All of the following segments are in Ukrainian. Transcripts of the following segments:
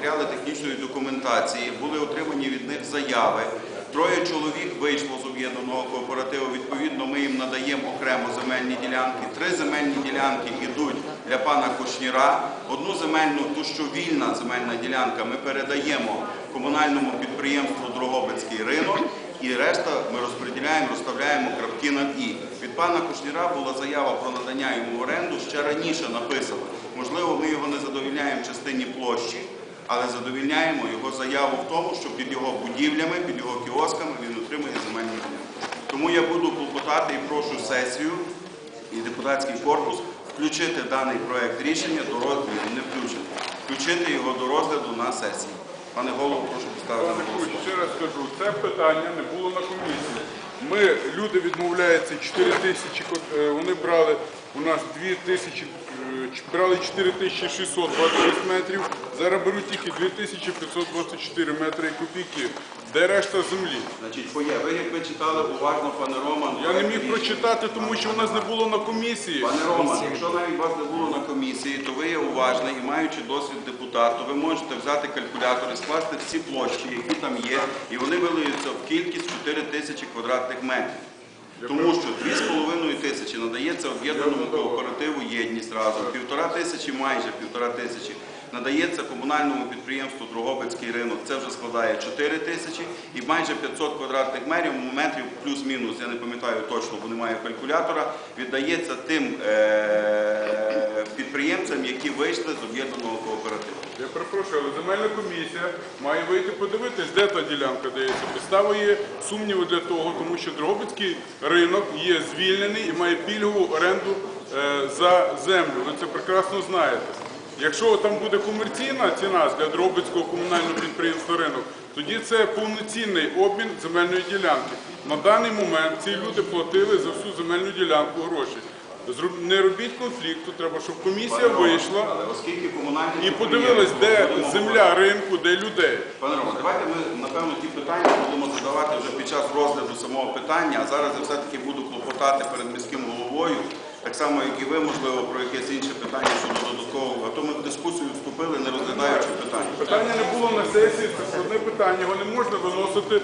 матеріали технічної документації, були отримані від них заяви. Троє чоловік вийшло з об'єднаного кооперативу. Відповідно, ми їм надаємо окремо земельні ділянки. Три земельні ділянки йдуть для пана Кушніра. Одну земельну, ту, що вільна земельна ділянка, ми передаємо комунальному підприємству Дрогобицький ринок. І решта ми розподіляємо, розставляємо крапки над і. Від пана Кушніра була заява про надання йому оренду ще раніше написано. Можливо, ми його не задовільняємо в частині площі, але задовільняємо його заяву в тому, що під його будівлями, під його кіосками він отримує земельні ділянки. Тому я буду клопотати і прошу сесію і депутатський корпус включити даний проект рішення до розгляду, не включений, включити його до розгляду на сесії. Пане голово, прошу поставити на голосування. ще раз кажу, це питання не було на комісії. Ми, люди відмовляються 4 тисячі, е, вони брали у нас 2 тисячі, е, брали 4626 метрів, зараз беруть тільки 2524 метри і копійки. Де решта землі? Значить, поє, ви якби читали уважно, пане Роман. Я не міг прочитати, тому що у нас не було на комісії. Пане Роман, якщо навіть вас не було на комісії, то ви є уважний і маючи досвід депутату, ви можете взяти калькулятор і скласти всі площі, які там є, і вони вилиються в кількість 4 тисячі квадратних метрів. Тому що 2,5 тисячі надається об'єднаному кооперативу єдність разом, півтора тисячі, майже півтора тисячі надається комунальному підприємству Дрогобицький ринок, це вже складає 4 тисячі, і майже 500 квадратних метрів, метрів плюс-мінус, я не пам'ятаю точно, бо немає калькулятора, віддається тим е- підприємцям, які вийшли з об'єднаного кооперативу. Я перепрошую, але земельна комісія має вийти подивитись, де та ділянка дається. Підстава є сумніви для того, тому що Дрогобицький ринок є звільнений і має пільгову оренду е, за землю. Ви це прекрасно знаєте. Якщо там буде комерційна ціна для Дрогобицького комунального підприємства ринок, тоді це повноцінний обмін земельної ділянки. На даний момент ці люди платили за всю земельну ділянку гроші. Не робіть конфлікту, треба, щоб комісія вийшла. І подивились, де земля ринку, де людей. Пане Роман, давайте ми, напевно, ті питання будемо задавати вже під час розгляду самого питання, а зараз я все-таки буду клопотати перед міським головою, так само, як і ви, можливо, про якесь інше питання щодо додаткового. А то ми в дискусію вступили, не розглядаючи питання. Питання не було на сесії, це складне питання, його не можна виносити,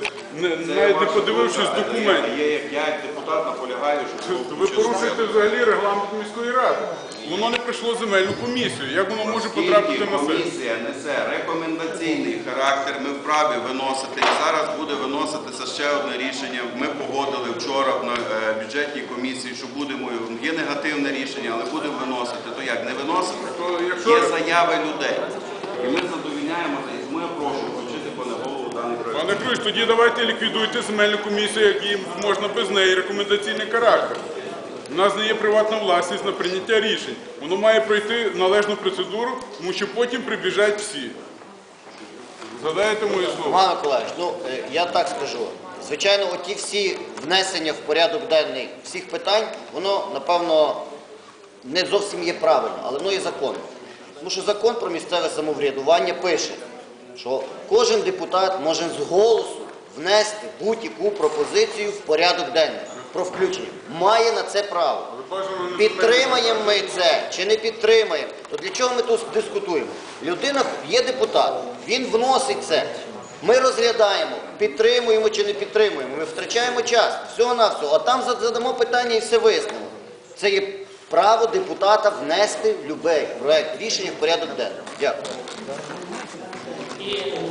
не- навіть не подивившись документи. документів. Я, як я, як депутат, наполягаю, що було Ви включено. порушуєте взагалі регламент міської ради. Воно не прийшло в земельну комісію. Як воно може потрапити Оскільки на сесію? комісія несе рекомендаційний характер, ми вправі виносити. І зараз буде виноситися ще одне рішення. Ми погодили вчора на е, бюджетній комісії, що будемо є негативне рішення, але будемо виносити. То як не виносити? Є заяви людей. І ми задовільняємо Тому прошу включити пане голову даний проект. Пане Круч, тоді давайте ліквідуйте земельну комісію, якій можна без неї рекомендаційний характер. У нас не є приватна власність на прийняття рішень. Воно має пройти належну процедуру, тому що потім прибіжать всі. Згадаєте моє слово? Роман Миколаївич, ну е, я так скажу. Звичайно, оті всі внесення в порядок денний всіх питань, воно напевно не зовсім є правильно, але воно є законно. Тому що закон про місцеве самоврядування пише, що кожен депутат може з голосу внести будь-яку пропозицію в порядок денний про включення. Має на це право. Підтримаємо ми це чи не підтримаємо, то для чого ми тут дискутуємо? Людина є депутат, він вносить це. Ми розглядаємо, підтримуємо чи не підтримуємо. Ми втрачаємо час, всього на всього, а там задамо питання і все вияснимо. Це є право депутата внести в будь-який проект рішення в порядок денний. Дякую.